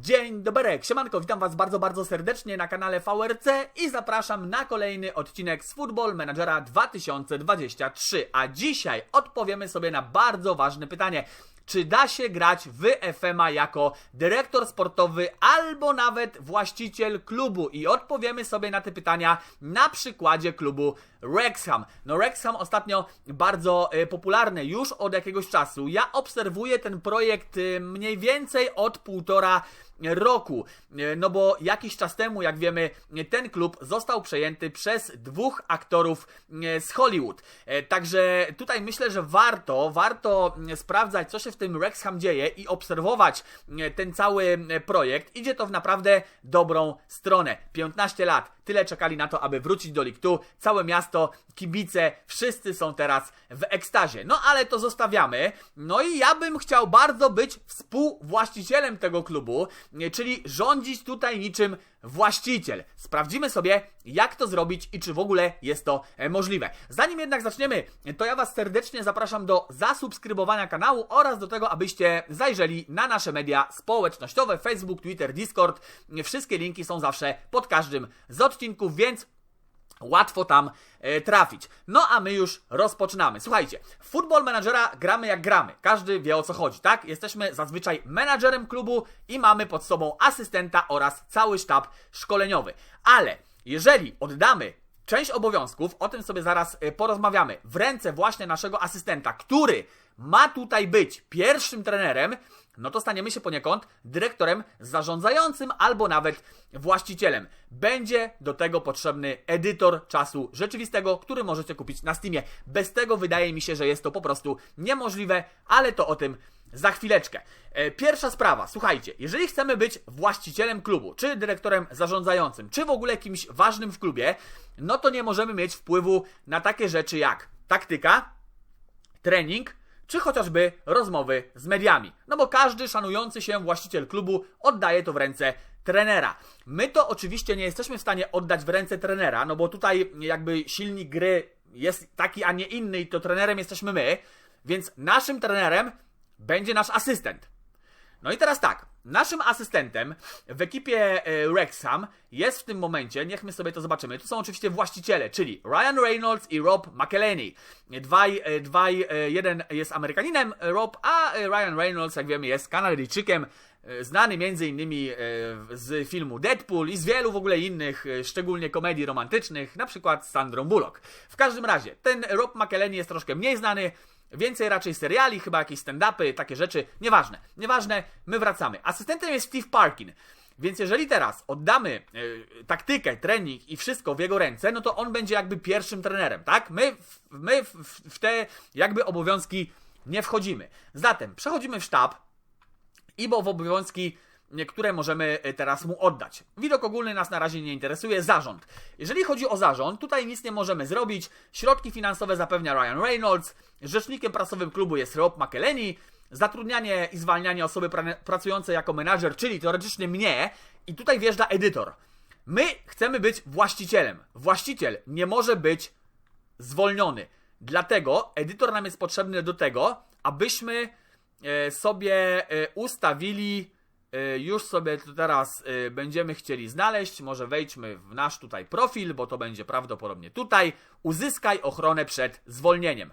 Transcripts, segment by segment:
Dzień dobry, siemanko, witam was bardzo, bardzo serdecznie na kanale VRC i zapraszam na kolejny odcinek z Football Managera 2023. A dzisiaj odpowiemy sobie na bardzo ważne pytanie. Czy da się grać w FMA jako dyrektor sportowy albo nawet właściciel klubu? I odpowiemy sobie na te pytania na przykładzie klubu Wrexham. No Wrexham ostatnio bardzo e, popularny już od jakiegoś czasu. Ja obserwuję ten projekt e, mniej więcej od półtora roku. E, no bo jakiś czas temu, jak wiemy, ten klub został przejęty przez dwóch aktorów e, z Hollywood. E, także tutaj myślę, że warto, warto sprawdzać, co się w tym Wrexham dzieje i obserwować ten cały projekt. Idzie to w naprawdę dobrą stronę. 15 lat Tyle czekali na to, aby wrócić do Ligue Całe miasto, kibice, wszyscy są teraz w ekstazie. No ale to zostawiamy. No i ja bym chciał bardzo być współwłaścicielem tego klubu, czyli rządzić tutaj niczym właściciel. Sprawdzimy sobie, jak to zrobić i czy w ogóle jest to e, możliwe. Zanim jednak zaczniemy, to ja Was serdecznie zapraszam do zasubskrybowania kanału oraz do tego, abyście zajrzeli na nasze media społecznościowe Facebook, Twitter, Discord. Wszystkie linki są zawsze pod każdym z odcinków, więc łatwo tam e, trafić. No a my już rozpoczynamy. Słuchajcie, w Football Managera gramy jak gramy. Każdy wie o co chodzi, tak? Jesteśmy zazwyczaj menadżerem klubu i mamy pod sobą asystenta oraz cały sztab szkoleniowy. Ale jeżeli oddamy część obowiązków, o tym sobie zaraz e, porozmawiamy, w ręce właśnie naszego asystenta, który ma tutaj być pierwszym trenerem, no to staniemy się poniekąd dyrektorem zarządzającym albo nawet właścicielem. Będzie do tego potrzebny edytor czasu rzeczywistego, który możecie kupić na Steamie. Bez tego wydaje mi się, że jest to po prostu niemożliwe, ale to o tym za chwileczkę. E, pierwsza sprawa, słuchajcie, jeżeli chcemy być właścicielem klubu, czy dyrektorem zarządzającym, czy w ogóle kimś ważnym w klubie, no to nie możemy mieć wpływu na takie rzeczy jak taktyka, trening, czy chociażby rozmowy z mediami. No bo każdy szanujący się właściciel klubu oddaje to w ręce trenera. My to oczywiście nie jesteśmy w stanie oddać w ręce trenera, no bo tutaj jakby silnik gry jest taki, a nie inny i to trenerem jesteśmy my, więc naszym trenerem będzie nasz asystent. No i teraz tak, naszym asystentem w ekipie e, Wrexham jest w tym momencie, niech my sobie to zobaczymy, to są oczywiście właściciele, czyli Ryan Reynolds i Rob McElhenney. Dwaj, e, dwaj, e, jeden jest Amerykaninem, Rob, a Ryan Reynolds, jak wiemy, jest Kanadyjczykiem, znany między innymi z filmu Deadpool i z wielu w ogóle innych, szczególnie komedii romantycznych, na przykład z Sandrą Bullock. W każdym razie, ten Rob McElhenney jest troszkę mniej znany, Więcej raczej seriali, chyba jakieś stand-upy, takie rzeczy. Nieważne. Nieważne, my wracamy. Asystentem jest Steve Parkin. Więc jeżeli teraz oddamy e, taktykę, trening i wszystko w jego ręce, no to on będzie jakby pierwszym trenerem, tak? My, my w, w te jakby obowiązki nie wchodzimy. Zatem przechodzimy w sztab i bo w obowiązki które możemy e, teraz mu oddać. Widok ogólny nas na razie nie interesuje, zarząd. Jeżeli chodzi o zarząd, tutaj nic nie możemy zrobić. Środki finansowe zapewnia Ryan Reynolds, rzecznikiem prasowym klubu jest Rob McElhenney, zatrudnianie i zwalnianie osoby pra pracującej jako menadżer, czyli teoretycznie mnie, i tutaj wjeżdża edytor. My chcemy być właścicielem. Właściciel nie może być zwolniony. Dlatego edytor nam jest potrzebny do tego, abyśmy e, sobie e, ustawili już sobie to teraz y, będziemy chcieli znaleźć. Może wejdźmy w nasz tutaj profil, bo to będzie prawdopodobnie tutaj. Uzyskaj ochronę przed zwolnieniem.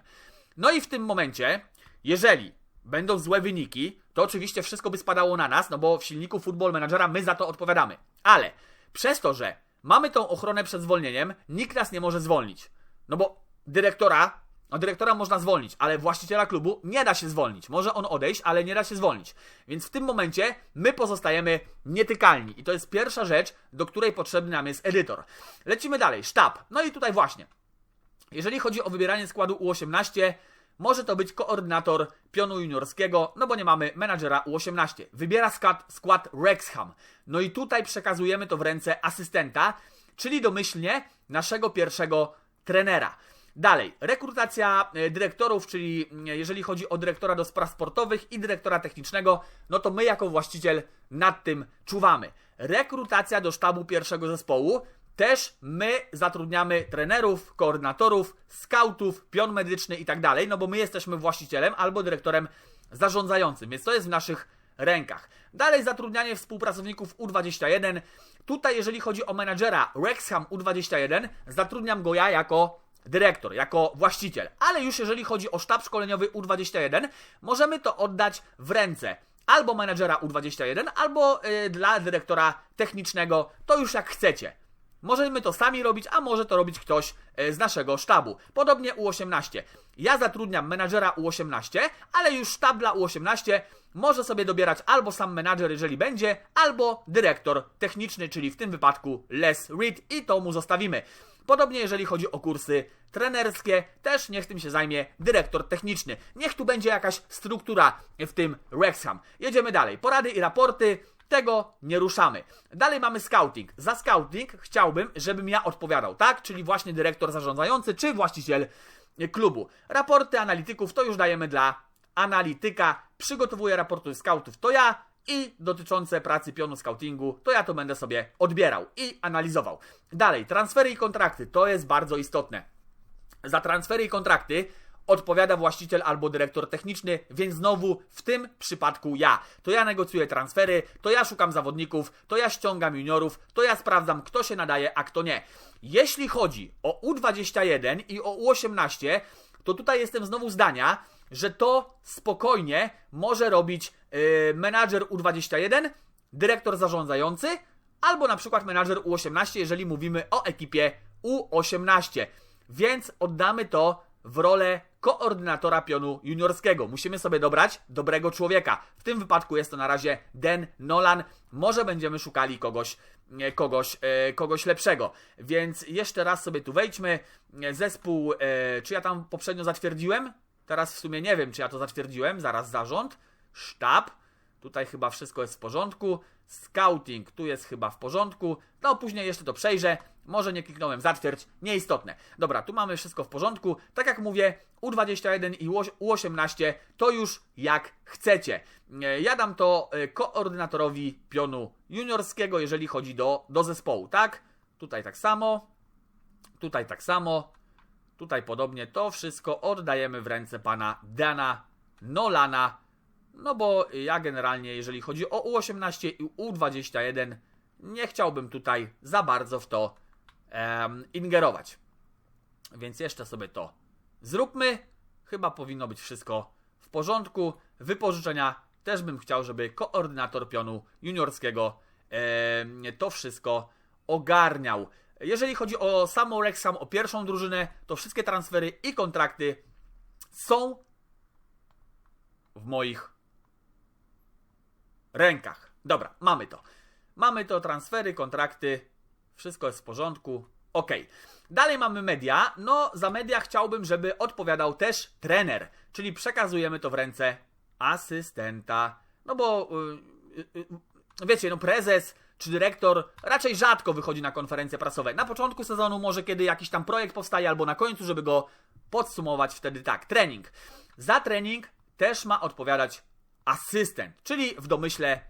No i w tym momencie, jeżeli będą złe wyniki, to oczywiście wszystko by spadało na nas, no bo w silniku Football Managera my za to odpowiadamy. Ale przez to, że mamy tą ochronę przed zwolnieniem, nikt nas nie może zwolnić. No bo dyrektora no, dyrektora można zwolnić, ale właściciela klubu nie da się zwolnić. Może on odejść, ale nie da się zwolnić. Więc w tym momencie my pozostajemy nietykalni. I to jest pierwsza rzecz, do której potrzebny nam jest edytor. Lecimy dalej. Sztab. No i tutaj właśnie. Jeżeli chodzi o wybieranie składu U18, może to być koordynator pionu juniorskiego, no bo nie mamy menadżera U18. Wybiera skład, skład Rexham. No i tutaj przekazujemy to w ręce asystenta, czyli domyślnie naszego pierwszego trenera. Dalej, rekrutacja e, dyrektorów, czyli mm, jeżeli chodzi o dyrektora do spraw sportowych i dyrektora technicznego, no to my jako właściciel nad tym czuwamy. Rekrutacja do sztabu pierwszego zespołu, też my zatrudniamy trenerów, koordynatorów, skautów, pion medyczny i tak dalej, no bo my jesteśmy właścicielem albo dyrektorem zarządzającym, więc to jest w naszych rękach. Dalej zatrudnianie współpracowników U21. Tutaj, jeżeli chodzi o menadżera Wrexham U21, zatrudniam go ja jako dyrektor, jako właściciel. Ale już jeżeli chodzi o sztab szkoleniowy U21, możemy to oddać w ręce albo menadżera U21, albo yy, dla dyrektora technicznego, to już jak chcecie. Możemy to sami robić, a może to robić ktoś e, z naszego sztabu. Podobnie U18. Ja zatrudniam menadżera U18, ale już sztab dla U18 może sobie dobierać albo sam menadżer, jeżeli będzie, albo dyrektor techniczny, czyli w tym wypadku Les Reed i to mu zostawimy. Podobnie jeżeli chodzi o kursy trenerskie, też niech tym się zajmie dyrektor techniczny. Niech tu będzie jakaś struktura w tym Wrexham. Jedziemy dalej. Porady i raporty. Tego nie ruszamy. Dalej mamy scouting. Za scouting chciałbym, żebym ja odpowiadał, tak? Czyli właśnie dyrektor zarządzający czy właściciel klubu. Raporty analityków to już dajemy dla analityka. Przygotowuję raporty scoutów to ja i dotyczące pracy pionu scoutingu, to ja to będę sobie odbierał i analizował. Dalej, transfery i kontrakty, to jest bardzo istotne. Za transfery i kontrakty odpowiada właściciel albo dyrektor techniczny, więc znowu w tym przypadku ja. To ja negocjuję transfery, to ja szukam zawodników, to ja ściągam juniorów, to ja sprawdzam, kto się nadaje, a kto nie. Jeśli chodzi o U21 i o U18, to tutaj jestem znowu zdania, że to spokojnie może robić yy, menadżer U21, dyrektor zarządzający, albo na przykład menadżer U18, jeżeli mówimy o ekipie U18. Więc oddamy to w rolę koordynatora pionu juniorskiego. Musimy sobie dobrać dobrego człowieka. W tym wypadku jest to na razie Den Nolan. Może będziemy szukali kogoś, kogoś, e, kogoś lepszego. Więc jeszcze raz sobie tu wejdźmy. Zespół, e, czy ja tam poprzednio zatwierdziłem? Teraz w sumie nie wiem, czy ja to zatwierdziłem. Zaraz zarząd, sztab. Tutaj chyba wszystko jest w porządku. Scouting tu jest chyba w porządku. No później jeszcze to przejrzę. Może nie kliknąłem zatwierdź, nieistotne. Dobra, tu mamy wszystko w porządku. Tak jak mówię, U21 i U18 to już jak chcecie. E, ja dam to e, koordynatorowi pionu juniorskiego, jeżeli chodzi do, do zespołu, tak? Tutaj tak samo, tutaj tak samo, tutaj podobnie. To wszystko oddajemy w ręce pana Dana Nolana. No bo ja generalnie, jeżeli chodzi o U18 i U21, nie chciałbym tutaj za bardzo w to ingerować. Więc jeszcze sobie to zróbmy. Chyba powinno być wszystko w porządku. Wypożyczenia też bym chciał, żeby koordynator pionu juniorskiego to wszystko ogarniał. Jeżeli chodzi o samą Rexham, o pierwszą drużynę, to wszystkie transfery i kontrakty są w moich rękach. Dobra, mamy to. Mamy to transfery, kontrakty, wszystko jest w porządku. Ok. Dalej mamy media. No, za media chciałbym, żeby odpowiadał też trener, czyli przekazujemy to w ręce asystenta. No bo yy, yy, wiecie, no prezes czy dyrektor raczej rzadko wychodzi na konferencje prasowe. Na początku sezonu może kiedy jakiś tam projekt powstaje albo na końcu, żeby go podsumować wtedy tak. Trening. Za trening też ma odpowiadać asystent, czyli w domyśle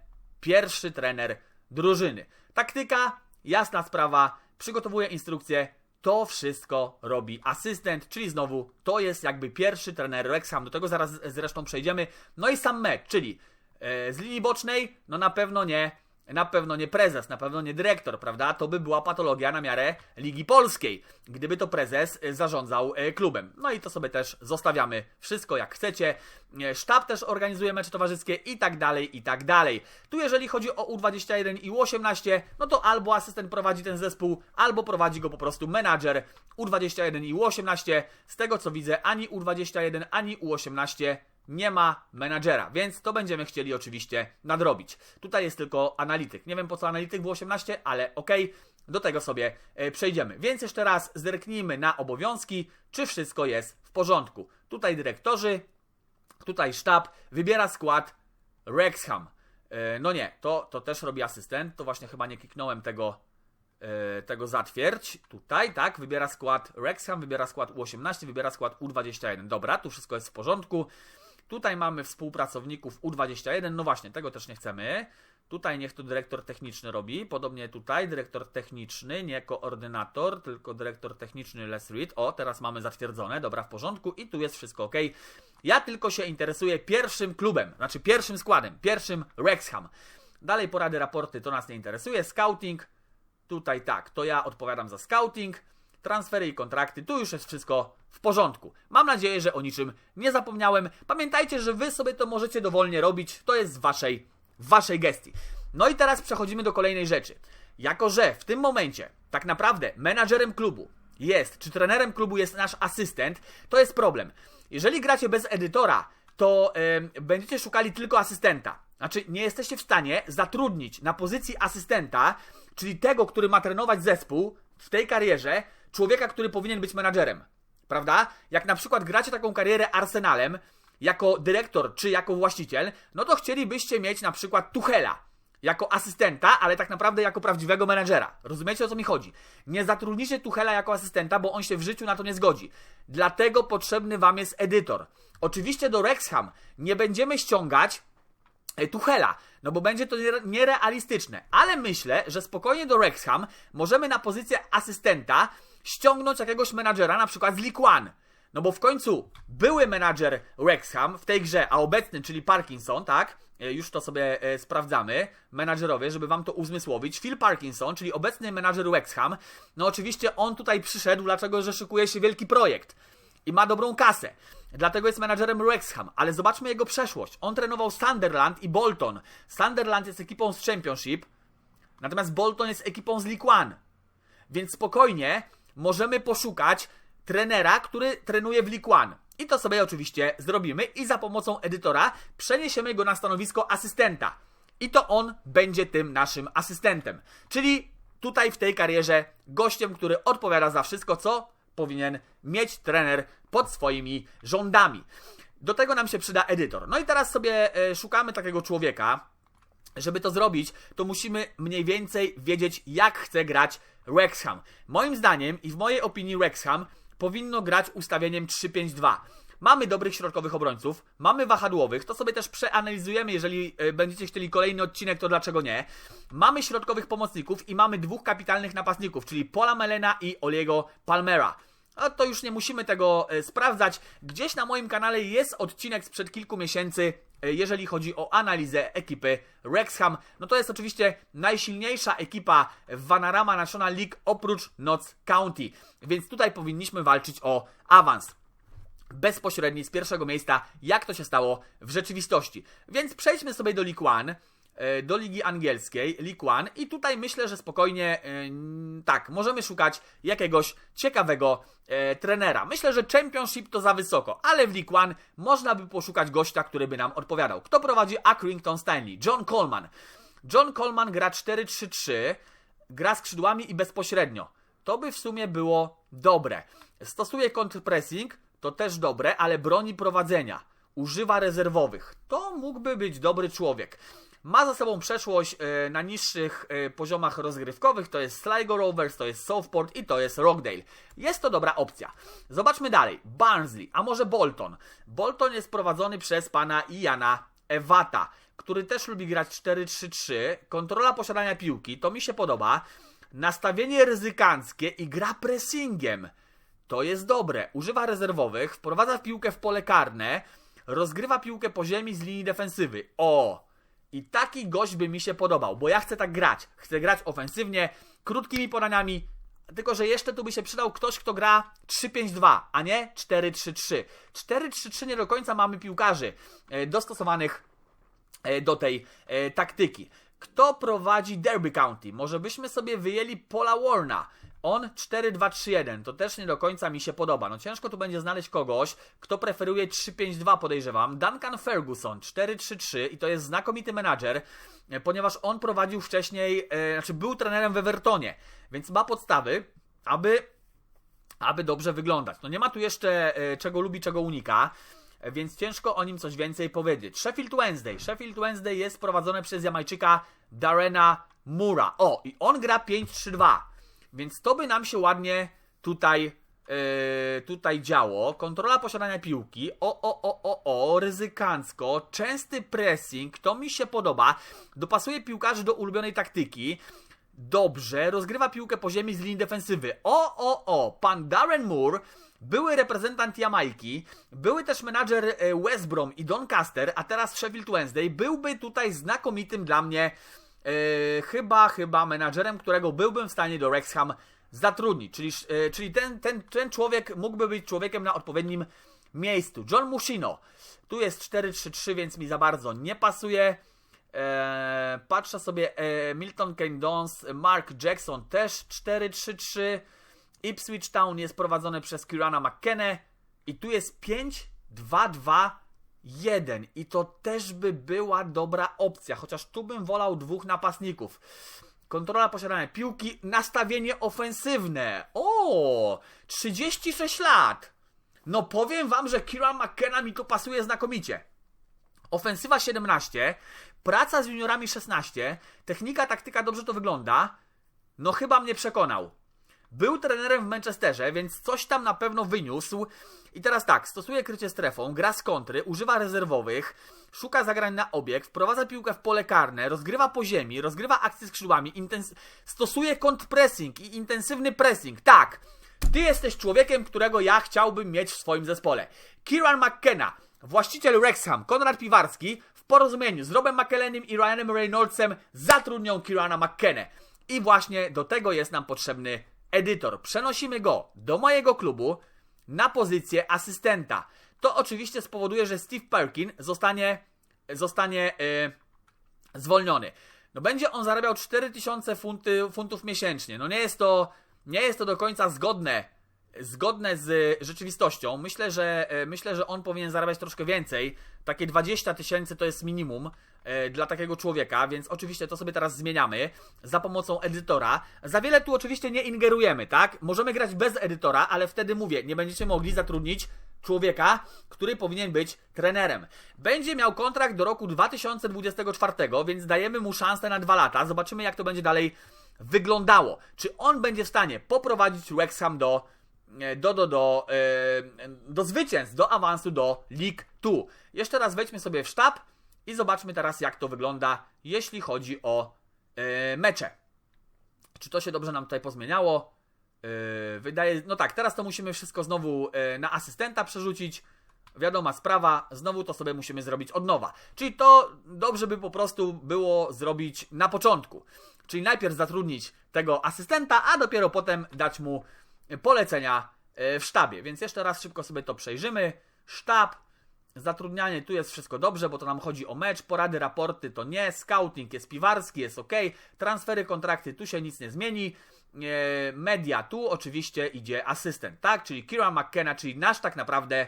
pierwszy trener drużyny. Taktyka jasna sprawa, przygotowuje instrukcję, to wszystko robi asystent, czyli znowu to jest jakby pierwszy trener Wrexham, do tego zaraz zresztą przejdziemy. No i sam mecz, czyli e, z linii bocznej, no na pewno nie na pewno nie prezes, na pewno nie dyrektor, prawda? To by była patologia na miarę Ligi Polskiej, gdyby to prezes e, zarządzał e, klubem. No i to sobie też zostawiamy wszystko jak chcecie. E, sztab też organizuje mecze towarzyskie i tak dalej, i tak dalej. Tu jeżeli chodzi o U21 i U18, no to albo asystent prowadzi ten zespół, albo prowadzi go po prostu menadżer U21 i U18. Z tego co widzę, ani U21, ani U18 nie ma menadżera, więc to będziemy chcieli oczywiście nadrobić. Tutaj jest tylko analityk. Nie wiem po co analityk w 18, ale ok, do tego sobie e, przejdziemy. Więc jeszcze raz zerknijmy na obowiązki, czy wszystko jest w porządku. Tutaj dyrektorzy, tutaj sztab, wybiera skład Rexham. E, no nie, to, to też robi asystent, to właśnie chyba nie kliknąłem tego, e, tego zatwierdź. Tutaj, tak, wybiera skład Rexham, wybiera skład U18, wybiera skład U21. Dobra, tu wszystko jest w porządku. Tutaj mamy współpracowników U21, no właśnie, tego też nie chcemy. Tutaj niech to dyrektor techniczny robi. Podobnie tutaj dyrektor techniczny, nie koordynator, tylko dyrektor techniczny Les Reed. O, teraz mamy zatwierdzone, dobra, w porządku i tu jest wszystko ok. Ja tylko się interesuję pierwszym klubem, znaczy pierwszym składem, pierwszym Wrexham. Dalej porady, raporty, to nas nie interesuje. Scouting, tutaj tak, to ja odpowiadam za scouting. Transfery i kontrakty, tu już jest wszystko w porządku. Mam nadzieję, że o niczym nie zapomniałem. Pamiętajcie, że wy sobie to możecie dowolnie robić, to jest w waszej, waszej gestii. No i teraz przechodzimy do kolejnej rzeczy. Jako, że w tym momencie tak naprawdę menadżerem klubu jest, czy trenerem klubu jest nasz asystent, to jest problem. Jeżeli gracie bez edytora, to yy, będziecie szukali tylko asystenta. Znaczy, nie jesteście w stanie zatrudnić na pozycji asystenta, czyli tego, który ma trenować zespół w tej karierze, człowieka, który powinien być menadżerem. Prawda? Jak na przykład gracie taką karierę Arsenalem, jako dyrektor czy jako właściciel, no to chcielibyście mieć na przykład Tuchela jako asystenta, ale tak naprawdę jako prawdziwego menedżera. Rozumiecie o co mi chodzi? Nie zatrudnicie Tuchela jako asystenta, bo on się w życiu na to nie zgodzi. Dlatego potrzebny wam jest edytor. Oczywiście do Rexham nie będziemy ściągać e, Tuchela, no bo będzie to nierealistyczne, ale myślę, że spokojnie do Rexham możemy na pozycję asystenta ściągnąć jakiegoś menadżera, na przykład z League One. No bo w końcu były menadżer Wrexham w tej grze, a obecny, czyli Parkinson, tak? E, już to sobie e, sprawdzamy, menadżerowie, żeby wam to uzmysłowić. Phil Parkinson, czyli obecny menadżer Wrexham, no oczywiście on tutaj przyszedł, dlaczego, że szykuje się wielki projekt i ma dobrą kasę. Dlatego jest menadżerem Wrexham, ale zobaczmy jego przeszłość. On trenował Sunderland i Bolton. Sunderland jest ekipą z Championship, natomiast Bolton jest ekipą z League One. Więc spokojnie możemy poszukać trenera, który trenuje w League One. I to sobie oczywiście zrobimy i za pomocą edytora przeniesiemy go na stanowisko asystenta. I to on będzie tym naszym asystentem. Czyli tutaj w tej karierze gościem, który odpowiada za wszystko, co powinien mieć trener pod swoimi rządami. Do tego nam się przyda edytor. No i teraz sobie e, szukamy takiego człowieka. Żeby to zrobić, to musimy mniej więcej wiedzieć, jak chce grać Wrexham. Moim zdaniem i w mojej opinii Wrexham powinno grać ustawieniem 3-5-2. Mamy dobrych środkowych obrońców, mamy wahadłowych, to sobie też przeanalizujemy, jeżeli e, będziecie chcieli kolejny odcinek, to dlaczego nie. Mamy środkowych pomocników i mamy dwóch kapitalnych napastników, czyli Paula Melena i Oliego Palmera. A to już nie musimy tego e, sprawdzać. Gdzieś na moim kanale jest odcinek sprzed kilku miesięcy, jeżeli chodzi o analizę ekipy Wrexham. No to jest oczywiście najsilniejsza ekipa w Vanarama National League oprócz Notts County. Więc tutaj powinniśmy walczyć o awans bezpośredni z pierwszego miejsca, jak to się stało w rzeczywistości. Więc przejdźmy sobie do League One. E, do Ligi Angielskiej, League One i tutaj myślę, że spokojnie yy, tak, możemy szukać jakiegoś ciekawego yy, trenera. Myślę, że Championship to za wysoko, ale w League One można by poszukać gościa, który by nam odpowiadał. Kto prowadzi Accrington Stanley? John Coleman. John Coleman gra 4-3-3, gra skrzydłami i bezpośrednio. To by w sumie było dobre. Stosuje kontrpressing, to też dobre, ale broni prowadzenia. Używa rezerwowych. To mógłby być dobry człowiek. Ma za sobą przeszłość e, na niższych e, poziomach rozgrywkowych, to jest Sligo Rovers, to jest Southport i to jest Rockdale. Jest to dobra opcja. Zobaczmy dalej. Barnsley, a może Bolton. Bolton jest prowadzony przez pana Iana Ewata, który też lubi grać 4-3-3. Kontrola posiadania piłki, to mi się podoba. Nastawienie ryzykanckie i gra pressingiem. To jest dobre. Używa rezerwowych, wprowadza piłkę w pole karne, rozgrywa piłkę po ziemi z linii defensywy. O! I taki gość by mi się podobał, bo ja chcę tak grać. Chcę grać ofensywnie, krótkimi podaniami, tylko że jeszcze tu by się przydał ktoś, kto gra 3-5-2, a nie 4-3-3. 4-3-3 nie do końca mamy piłkarzy e, dostosowanych e, do tej e, taktyki. Kto prowadzi Derby County? Może byśmy sobie wyjęli Paula Warna. On 4-2-3-1, to też nie do końca mi się podoba. No ciężko tu będzie znaleźć kogoś, kto preferuje 3-5-2 podejrzewam. Duncan Ferguson 4-3-3 i to jest znakomity menadżer, e, ponieważ on prowadził wcześniej, e, znaczy był trenerem w Evertonie, więc ma podstawy, aby, aby dobrze wyglądać. No nie ma tu jeszcze e, czego lubi, czego unika więc ciężko o nim coś więcej powiedzieć. Sheffield Wednesday. Sheffield Wednesday jest prowadzone przez Jamajczyka Darena Mura. O, i on gra 5-3-2. Więc to by nam się ładnie tutaj yy, tutaj działo. Kontrola posiadania piłki. O, o, o, o, o, ryzykancko. Częsty pressing. To mi się podoba. Dopasuje piłkarzy do ulubionej taktyki. Dobrze, rozgrywa piłkę po ziemi z linii defensywy. O, o, o, pan Darren Moore, były reprezentant Jamajki, były też menadżer e, West Brom i Doncaster, a teraz Sheffield Wednesday, byłby tutaj znakomitym dla mnie e, chyba, chyba menadżerem, którego byłbym w stanie do Wrexham zatrudnić. Czyli, e, czyli ten, ten, ten człowiek mógłby być człowiekiem na odpowiednim miejscu. John Mushino. Tu jest 4-3-3, więc mi za bardzo nie pasuje. Eee, patrzę sobie e, Milton Keynes Mark Jackson też 4-3-3. Ipswich Town jest prowadzone przez Kirana McKenna i tu jest 5-2-2-1 i to też by była dobra opcja, chociaż tu bym wolał dwóch napastników. Kontrola posiadania piłki, nastawienie ofensywne. O, 36 lat. No powiem wam, że Kieran McKenna mi tu pasuje znakomicie. Ofensywa 17, praca z juniorami 16, technika, taktyka dobrze to wygląda. No chyba mnie przekonał. Był trenerem w Manchesterze, więc coś tam na pewno wyniósł. I teraz tak, stosuje krycie strefą, gra z kontry, używa rezerwowych, szuka zagrań na obieg, wprowadza piłkę w pole karne, rozgrywa po ziemi, rozgrywa akcje skrzydłami, intens- stosuje kontrpressing i intensywny pressing. Tak, ty jesteś człowiekiem, którego ja chciałbym mieć w swoim zespole. Kieran McKenna, właściciel Wrexham, Konrad Piwarski, w porozumieniu z Robem McKellenem i Ryanem Reynoldsem zatrudnią Kirana McKennę. I właśnie do tego jest nam potrzebny edytor. Przenosimy go do mojego klubu na pozycję asystenta. To oczywiście spowoduje, że Steve Perkin zostanie, zostanie yy, zwolniony. No będzie on zarabiał 4000 funty, funtów miesięcznie. No nie jest to, nie jest to do końca zgodne, zgodne z rzeczywistością. Myślę, że e, myślę, że on powinien zarabiać troszkę więcej. Takie 20 tysięcy to jest minimum e, dla takiego człowieka, więc oczywiście to sobie teraz zmieniamy za pomocą edytora. Za wiele tu oczywiście nie ingerujemy, tak? Możemy grać bez edytora, ale wtedy mówię, nie będziecie mogli zatrudnić człowieka, który powinien być trenerem. Będzie miał kontrakt do roku 2024, więc dajemy mu szansę na dwa lata. Zobaczymy, jak to będzie dalej wyglądało. Czy on będzie w stanie poprowadzić Wrexham do e, do, do, do, e, do zwycięstw, do awansu do League 2. Jeszcze raz wejdźmy sobie w sztab i zobaczmy teraz, jak to wygląda, jeśli chodzi o e, mecze. Czy to się dobrze nam tutaj pozmieniało? Wydaje, no tak, teraz to musimy wszystko znowu na asystenta przerzucić. Wiadoma sprawa, znowu to sobie musimy zrobić od nowa. Czyli to dobrze by po prostu było zrobić na początku. Czyli najpierw zatrudnić tego asystenta, a dopiero potem dać mu polecenia yy, w sztabie. Więc jeszcze raz szybko sobie to przejrzymy. Sztab, zatrudnianie, tu jest wszystko dobrze, bo to nam chodzi o mecz, porady, raporty to nie, scouting jest piwarski, jest ok, transfery, kontrakty, tu się nic nie zmieni e, media, tu oczywiście idzie asystent, tak? Czyli Kieran McKenna, czyli nasz tak naprawdę,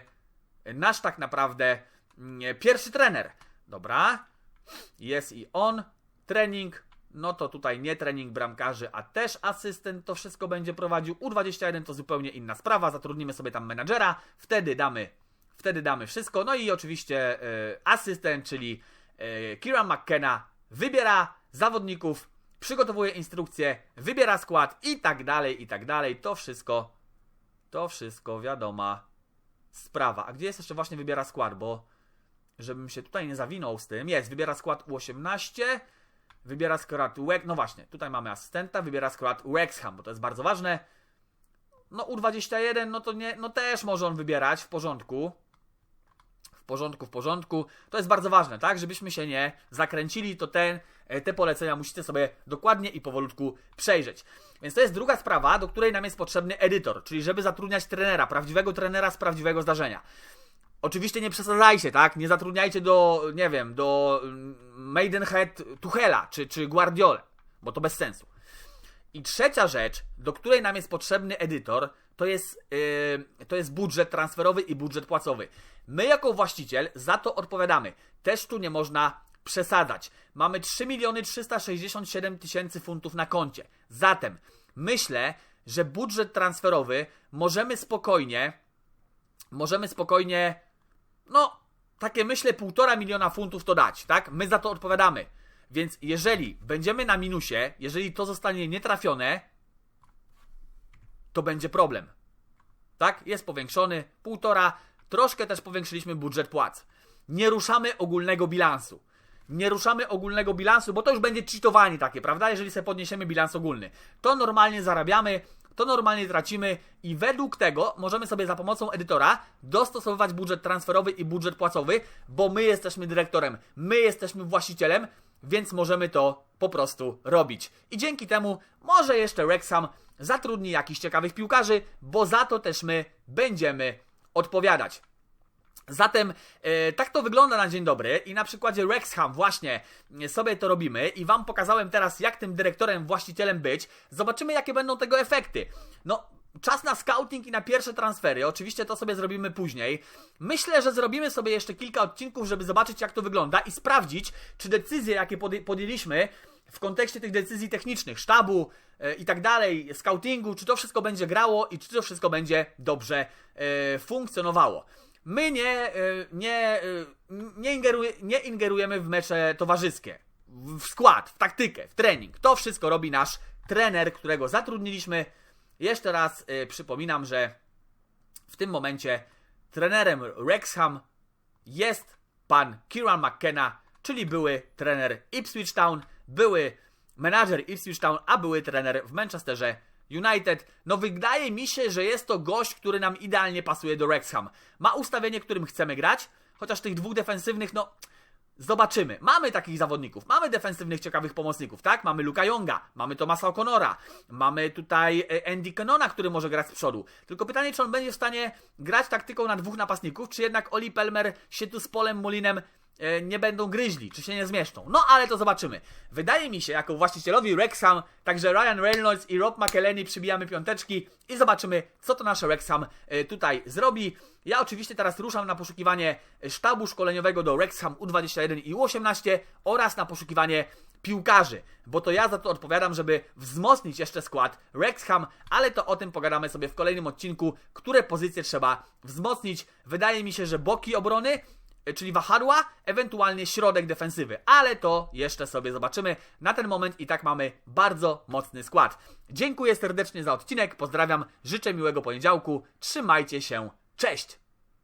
nasz tak naprawdę mm, pierwszy trener. Dobra, jest i on, trening, no to tutaj nie trening bramkarzy, a też asystent to wszystko będzie prowadził. U21 to zupełnie inna sprawa, zatrudnimy sobie tam menadżera, wtedy damy, wtedy damy wszystko. No i oczywiście e, asystent, czyli e, Kieran McKenna wybiera zawodników, przygotowuje instrukcję, wybiera skład i tak dalej, i tak dalej. To wszystko, to wszystko wiadoma sprawa. A gdzie jest jeszcze właśnie wybiera skład, bo żebym się tutaj nie zawinął z tym, jest, wybiera skład U18, wybiera skład Wex, no właśnie, tutaj mamy asystenta, wybiera skład Wexham, bo to jest bardzo ważne. No U21, no to nie, no też może on wybierać, w porządku. W porządku, w porządku. To jest bardzo ważne, tak? Żebyśmy się nie zakręcili, to ten, e, te polecenia musicie sobie dokładnie i powolutku przejrzeć. Więc to jest druga sprawa, do której nam jest potrzebny edytor, czyli żeby zatrudniać trenera, prawdziwego trenera z prawdziwego zdarzenia. Oczywiście nie przesadzajcie, tak? Nie zatrudniajcie do, nie wiem, do mm, Maidenhead Tuchela czy, czy Guardiole, bo to bez sensu. I trzecia rzecz, do której nam jest potrzebny edytor, to jest, yy, to jest budżet transferowy i budżet płacowy. My jako właściciel za to odpowiadamy. Też tu nie można przesadzać. Mamy 3 miliony 367 tysięcy funtów na koncie. Zatem myślę, że budżet transferowy możemy spokojnie, możemy spokojnie, no, takie myślę półtora miliona funtów to dać, tak? My za to odpowiadamy. Więc jeżeli będziemy na minusie, jeżeli to zostanie nietrafione, to będzie problem. tak? Jest powiększony, półtora, troszkę też powiększyliśmy budżet płac. Nie ruszamy ogólnego bilansu. Nie ruszamy ogólnego bilansu, bo to już będzie cheatowanie takie, prawda? Jeżeli sobie podniesiemy bilans ogólny. To normalnie zarabiamy, to normalnie tracimy i według tego możemy sobie za pomocą edytora dostosowywać budżet transferowy i budżet płacowy, bo my jesteśmy dyrektorem, my jesteśmy właścicielem, więc możemy to po prostu robić. I dzięki temu może jeszcze Rexham zatrudni jakichś ciekawych piłkarzy, bo za to też my będziemy odpowiadać. Zatem e, tak to wygląda na dzień dobry i na przykładzie Rexham właśnie e, sobie to robimy i Wam pokazałem teraz jak tym dyrektorem, właścicielem być. Zobaczymy jakie będą tego efekty. No, czas na scouting i na pierwsze transfery. Oczywiście to sobie zrobimy później. Myślę, że zrobimy sobie jeszcze kilka odcinków, żeby zobaczyć jak to wygląda i sprawdzić, czy decyzje jakie podj- podjęliśmy w kontekście tych decyzji technicznych, sztabu e, i tak dalej, scoutingu, czy to wszystko będzie grało i czy to wszystko będzie dobrze e, funkcjonowało. My nie, e, nie, e, nie, nie ingerujemy w mecze towarzyskie, w skład, w taktykę, w trening. To wszystko robi nasz trener, którego zatrudniliśmy. Jeszcze raz e, przypominam, że w tym momencie trenerem Wrexham jest pan Kieran McKenna, czyli były trener Ipswich Town, były menadżer Ipswich Town, a były trener w Manchesterze United. No wydaje mi się, że jest to gość, który nam idealnie pasuje do Wrexham. Ma ustawienie, którym chcemy grać, chociaż tych dwóch defensywnych, no Zobaczymy. Mamy takich zawodników. Mamy defensywnych, ciekawych pomocników, tak? Mamy Luka Jonga, mamy Tomasa O'Connora, mamy tutaj e, Andy Cannona, który może grać z przodu. Tylko pytanie, czy on będzie w stanie grać taktyką na dwóch napastników, czy jednak Oli Pelmer się tu z Polem Molinem nie będą gryźli, czy się nie zmieszczą. No ale to zobaczymy. Wydaje mi się, jako właścicielowi Wrexham, także Ryan Reynolds i Rob McElhenney przybijamy piąteczki i zobaczymy, co to nasze Wrexham e, tutaj zrobi. Ja oczywiście teraz ruszam na poszukiwanie sztabu szkoleniowego do Wrexham U21 i U18 oraz na poszukiwanie piłkarzy, bo to ja za to odpowiadam, żeby wzmocnić jeszcze skład Wrexham, ale to o tym pogadamy sobie w kolejnym odcinku, które pozycje trzeba wzmocnić. Wydaje mi się, że boki obrony czyli wahadła, ewentualnie środek defensywy, ale to jeszcze sobie zobaczymy. Na ten moment i tak mamy bardzo mocny skład. Dziękuję serdecznie za odcinek, pozdrawiam, życzę miłego poniedziałku, trzymajcie się, cześć!